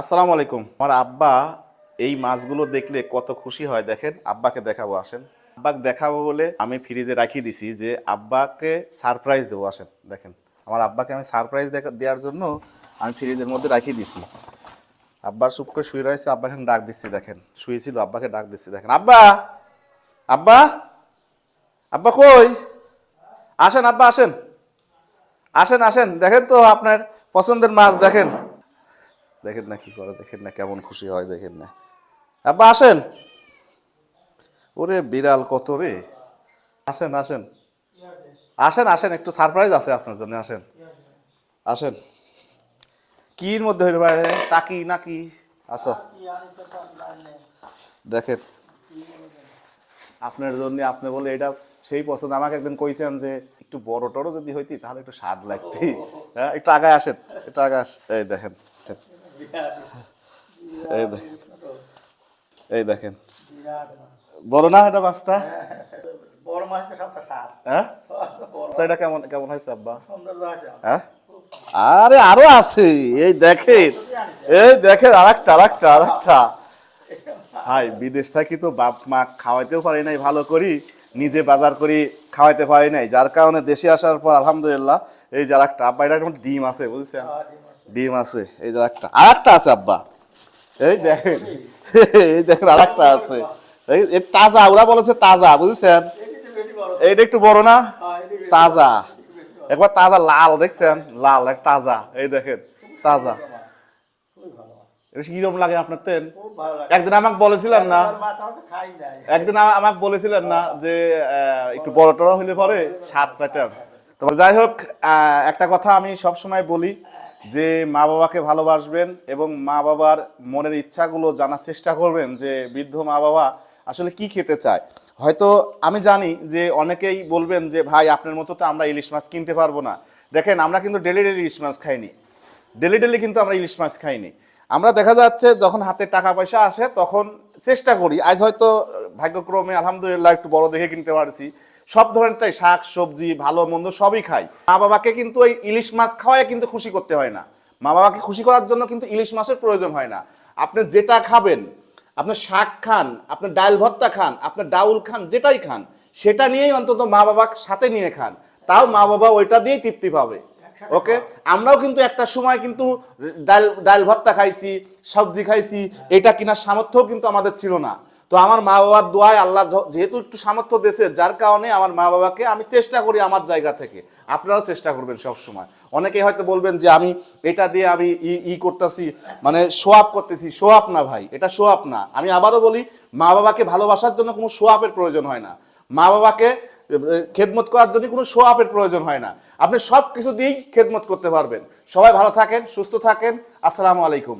আসসালামু আলাইকুম। আমার আব্বা এই মাছগুলো দেখলে কত খুশি হয় দেখেন। আব্বাকে দেখাবো, আসেন। আব্বাকে দেখাবো বলে আমি ফ্রিজে রাখিয়ে দিছি যে আব্বাকে সারপ্রাইজ দেবো, আসেন। দেখেন, আমার আব্বাকে আমি সারপ্রাইজ দেওয়ার জন্য আমি ফ্রিজের মধ্যে রাখিয়ে দিছি। আব্বার চুপ করে শুয়ে রয়েছে আব্বাকে ডাক দিচ্ছি, দেখেন। শুয়েছিল, আব্বাকে ডাক দিচ্ছি, দেখেন। আব্বা! আব্বা! আব্বা কই? আসেন, আব্বা, আসেন। আসেন আসেন। দেখেন তো আপনার পছন্দের মাছ, দেখেন। দেখেন না কি করে, দেখেন না কেমন খুশি হয়, দেখেন না। আব্বা, আসেন। ওরে বিড়াল কত রে। আসেন আসেন। আসেন আসেন, একটু সারপ্রাইজ আছে আপনার জন্য, আসেন। আসেন। কির মধ্যে হইলে বাইরে টাকি নাকি? আসো। দেখেন। আপনার জন্য আপনি বলে এটা সেই পছন্দ। আমাকে একদিন কইছেন যে একটু বড় টড়ো যদি হইতি, তাহলে একটু স্বাদ লাগতি। হ্যাঁ একটু আগায় আসেন, একটু আগে আস এই দেখেন। এই দেখেন এই দেখেন। বড় না এটা মাছটা বড় মাছের সবচেয়ে স্বাদ হ্যাঁ? আচ্ছা, এটা কেমন কেমন হয়েছে আব্বা? হ্যাঁ? আরে আরও আছে। এই দেখেন। এই দেখেন আরেকটা আরেকটা আরেকটা। হাই বিদেশ থাকি তো বাপ মা খাওয়াইতেও পারি নাই ভালো করি। নিজে বাজার করি খাওয়াইতে পারি নাই। যার কারণে দেশে আসার পর আলহামদুলিল্লাহ এই যার একটা আব্বা এটা একটা ডিম আছে বুঝছেন? ডিম আছে, এই যে একটা। আর একটা আছে, আব্বা। এই দেখেন এই দেখেন আর একটা আছে। এই তাজা, ওরা বলেছে তাজা, বুঝছেন? এইটা একটু বড় না? তাজা। একবার তাজা, লাল, দেখছেন? লাল, এক তাজা, এই দেখেন, তাজা। কীরকম লাগে আপনার লাগে একদিন আমাকে বলেছিলেন না, একদিন আমাকে বলেছিলেন না যে একটু বড় টড়া হইলে পরে স্বাদ পাইতাম। তো যাই হোক একটা কথা আমি সব সময় বলি যে মা বাবাকে ভালোবাসবেন এবং মা বাবার মনের ইচ্ছাগুলো জানার চেষ্টা করবেন যে বৃদ্ধ মা বাবা আসলে কি খেতে চায়। হয়তো আমি জানি যে অনেকেই বলবেন যে, ভাই, আপনার মতো তো আমরা ইলিশ মাছ কিনতে পারব না। দেখেন, আমরা কিন্তু ডেলি ডেলি ইলিশ মাছ খাইনি। ডেলি ডেলি কিন্তু আমরা ইলিশ মাছ খাইনি। আমরা দেখা যাচ্ছে যখন হাতে টাকা পয়সা আসে, তখন চেষ্টা করি। আজ হয়তো ভাগ্যক্রমে আলহামদুলিল্লাহ একটু বড় দেখে কিনতে পারছি। সব ধরনের তাই শাক, সবজি, ভালো, মন্দ সবই খাই। মা বাবাকে কিন্তু ওই ইলিশ মাছ খাওয়ায় কিন্তু খুশি করতে হয় না। মা বাবাকে খুশি করার জন্য কিন্তু ইলিশ মাছের প্রয়োজন হয় না। আপনি যেটা খাবেন আপনার শাক খান আপনার ডাল ভর্তা খান আপনার ডাউল খান, যেটাই খান, সেটা নিয়েই অন্তত মা বাবা সাথে নিয়ে খান। তাও মা বাবা ওইটা দিয়েই তৃপ্তি পাবে। ওকে? আমরাও কিন্তু একটা সময় কিন্তু ডাল ডাল ভর্তা খাইছি, সবজি খাইছি, এটা কেনার সামর্থ্যও কিন্তু আমাদের ছিল না। তো আমার মা বাবার দোয়ায় আল্লাহ যেহেতু একটু সামর্থ্য দেশে যার কারণে আমার মা বাবাকে আমি চেষ্টা করি আমার জায়গা থেকে। আপনারাও চেষ্টা করবেন সব সময় অনেকেই হয়তো বলবেন যে আমি এটা দিয়ে আমি ই ই করতেছি মানে আপ করতেছি। আপ না ভাই, এটা আপ না। আমি আবারও বলি মা বাবাকে ভালোবাসার জন্য কোনো শো আপের প্রয়োজন হয় না। মা বাবাকে খেদমত করার জন্য কোনো শো আপের প্রয়োজন হয় না। আপনি সব কিছু দিয়েই খেদমত করতে পারবেন। সবাই ভালো থাকেন, সুস্থ থাকেন। আসসালামু আলাইকুম।